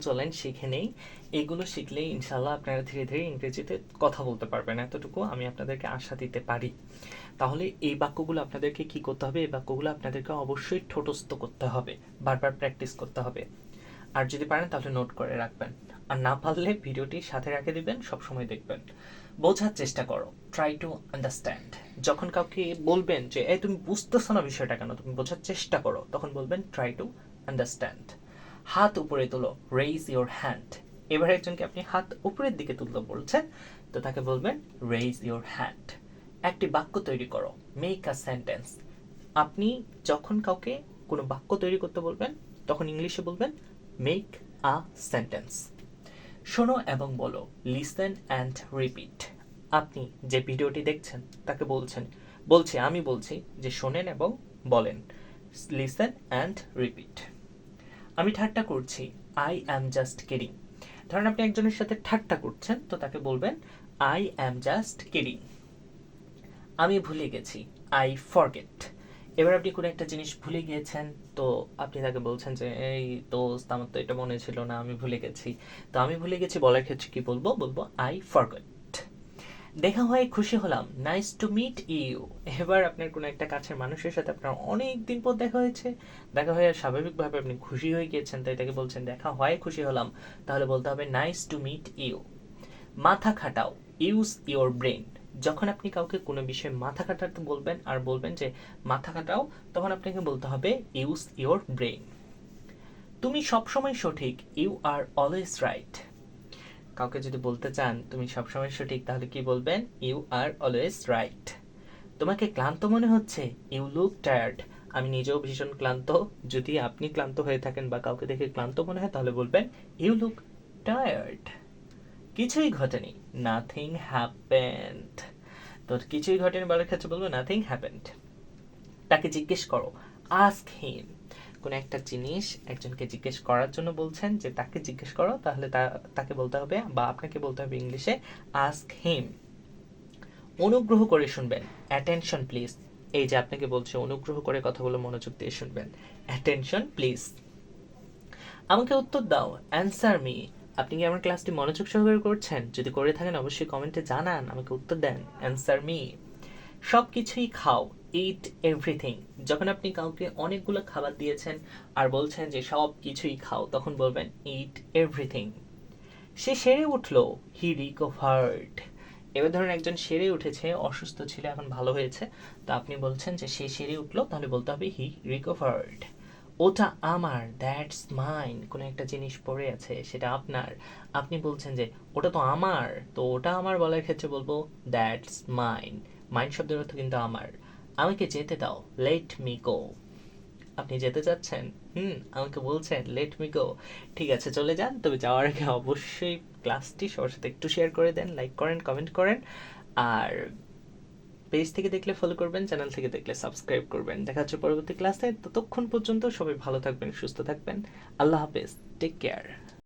চলেন, শিখে নেই। এগুলো শিখলেই ইনশাল্লাহ আপনারা ধীরে ধীরে ইংরেজিতে কথা বলতে পারবেন। এতটুকু আমি আপনাদেরকে আশা দিতে পারি। তাহলে এই বাক্যগুলো আপনাদেরকে কি করতে হবে? এই বাক্যগুলো আপনাদেরকে অবশ্যই ঠোঁটস্থ করতে হবে। বারবার প্র্যাকটিস করতে হবে। আর যদি পারেন, তাহলে নোট করে রাখবেন। আর না পারলে ভিডিওটি সাথে রাখে দিবেন, সবসময় দেখবেন। বোঝার চেষ্টা করো। ট্রাই টু আন্ডারস্ট্যান্ড যখন কাউকে বলবেন যে, এই তুমি বুঝতেছো না বিষয়টা কেন? তুমি বোঝার চেষ্টা করো। তখন বলবেন ট্রাই টু আন্ডারস্ট্যান্ড হাত উপরে তোলো রেইজ ইওর হ্যান্ড এবার একজনকে আপনি হাত উপরের দিকে তুলতে বলছেন, তো তাকে বলবেন রেইজ ইওর হ্যান্ড একটি বাক্য তৈরি করো মেক আ সেন্টেন্স আপনি যখন কাউকে কোনো বাক্য তৈরি করতে বলবেন, তখন ইংলিশে বলবেন মেক আ সেন্টেন্স শোনো এবং বলো লিসেন অ্যান্ড রিপিট আপনি যে ভিডিওটি দেখছেন, তাকে বলছেন, বলছি, আমি বলছি যে শোনেন এবং বলেন লিসেন অ্যান্ড রিপিট আমি ঠাট্টা করছি। আই অ্যাম জাস্ট কিডিং ধরেন আপনি একজনের সাথে ঠাট্টা করছেন, তো তাকে বলবেন আই অ্যাম জাস্ট কিডিং আমি ভুলে গেছি। আই ফরগেট এবার আপনি কোনো একটা জিনিস ভুলে গিয়েছেন, তো আপনি তাকে বলছেন যে, এই দোস্ত, আমার তো এটা মনে ছিল না, আমি ভুলে গেছি। তো আমি ভুলে গেছি, বলার ক্ষেত্রে কি বলব? বলব আই ফরগেট দেখা হয়ে খুশি হলাম। নাইস টু মিট ইউ এবার আপনার কোনো একটা কাছের মানুষের সাথে আপনার অনেক দিন পর দেখা হয়েছে। দেখা হয়ে স্বাভাবিকভাবে আপনি খুশি হয়ে গিয়েছেন, তাই তাকে বলছেন, দেখা হয় খুশি হলাম। তাহলে বলতে হবে নাইস টু মিট ইউ মাথা খাটাও। ইউজ ইওর ব্রেন যখন আপনি কাউকে কোনো বিষয়ে মাথা খাটাতে বলবেন, আর বলবেন যে মাথা খাটাও, তখন আপনাকে বলতে হবে ইউজ ইওর ব্রেন তুমি সবসময় সঠিক। ইউ আর অলওয়েজ রাইট কাউকে যদি বলতে চান, তুমি সবসময় সঠিক, তাহলে কি বলবেন? ইউ আর অলওয়েজ রাইট তোমাকে ক্লান্ত মনে হচ্ছে? ইউ লুক টায়ার্ড আমি নিজেও ভীষণ ক্লান্ত। যদি আপনি ক্লান্ত হয়ে থাকেন বা কাউকে দেখে ক্লান্ত মনে হয়, তাহলে বলবেন ইউ লুক টায়ার্ড কিছুই ঘটেনি। নাথিং হ্যাপেন্ড তো কিছুই ঘটেনি বলার ক্ষেত্রে বলব নাথিং হ্যাপেন্ড তাকে জিজ্ঞেস করো। আস্ক হিম কোনো একটা জিনিস একজনকে জিজ্ঞেস করার জন্য বলছেন যে তাকে জিজ্ঞেস করো, তাহলে তাকে বলতে হবে বা আপনাকে বলতে হবে ইংলিশে আস্ক হিম অনুগ্রহ করে শুনবেন। অ্যাটেনশন প্লিজ এই যে আপনাকে বলছে, অনুগ্রহ করে কথাগুলো মনোযোগ দিয়ে শুনবেন। অ্যাটেনশন প্লিজ আমাকে উত্তর দাও। অ্যান্সার মি আপনি কি আমার ক্লাসটি মনোযোগ সহকারে করছেন? যদি করে থাকেন, অবশ্যই কমেন্টে জানান, আমাকে উত্তর দেন। অ্যান্সার মি সব কিছুই খাও। ইট এভরিথিং যখন আপনি কাউকে অনেকগুলো খাবার দিয়েছেন আর বলছেন যে সব কিছুই খাও, তখন বলবেন ইট এভরিথিং সে সেরে উঠল। হি রিকভার্ড এবার ধরুন একজন সেরে উঠেছে, অসুস্থ ছিল, এখন ভালো হয়েছে, তা আপনি বলছেন যে সে সেরে উঠল, তাহলে বলতে হবে হি রিকভার্ড ওটা আমার দ্যাটস মাইন কোনো একটা জিনিস পড়ে আছে, সেটা আপনার। আপনি বলছেন যে ওটা তো আমার, তো ওটা আমার বলার ক্ষেত্রে বলব দ্যাটস মাইন মাইন শব্দের অর্থ কিন্তু আমার। আমাকে যেতে দাও লেট মি গো আপনি যেতে চাচ্ছেন হুম, আমাকে বলছেন লেট মি গো ঠিক আছে, চলে যান। তবে যাওয়ার আগে অবশ্যই ক্লাসটি সবার সাথে একটু শেয়ার করে দেন লাইক করেন কমেন্ট করেন। আর পেজ থেকে দেখলে ফলো করবেন চ্যানেল থেকে দেখলে সাবস্ক্রাইব করবেন। দেখা হচ্ছে পরবর্তী ক্লাসে ততক্ষণ পর্যন্ত সবাই ভালো থাকবেন, সুস্থ থাকবেন। আল্লাহ হাফেজ টেক কেয়ার